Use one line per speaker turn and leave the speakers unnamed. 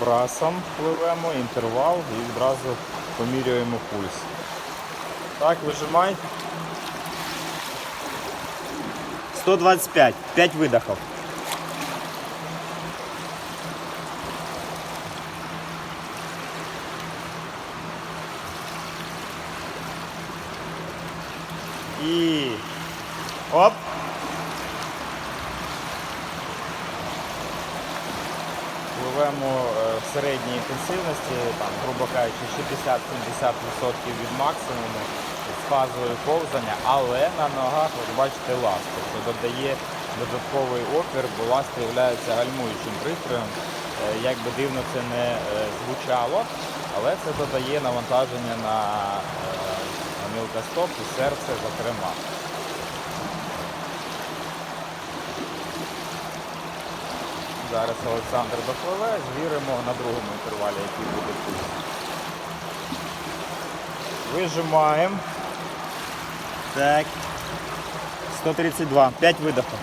брасом пливемо, інтервал і відразу помірюємо пульс. Так, вижимай. 125, 5 видохів. І оп. Пливемо е, в середній інтенсивності, там, грубо кажучи, 60-70% від максимуму з фазою ковзання, але на ногах, ви бачите, ласти, що додає додатковий опір, бо ласти є гальмуючим пристроєм. Е, Як би дивно це не е, звучало, але це додає навантаження на мілкостоп і серце, зокрема. Зараз Олександр допливе, звіримо на другому інтервалі, який буде тут. Вижимаємо. Так. 132. 5 видохів.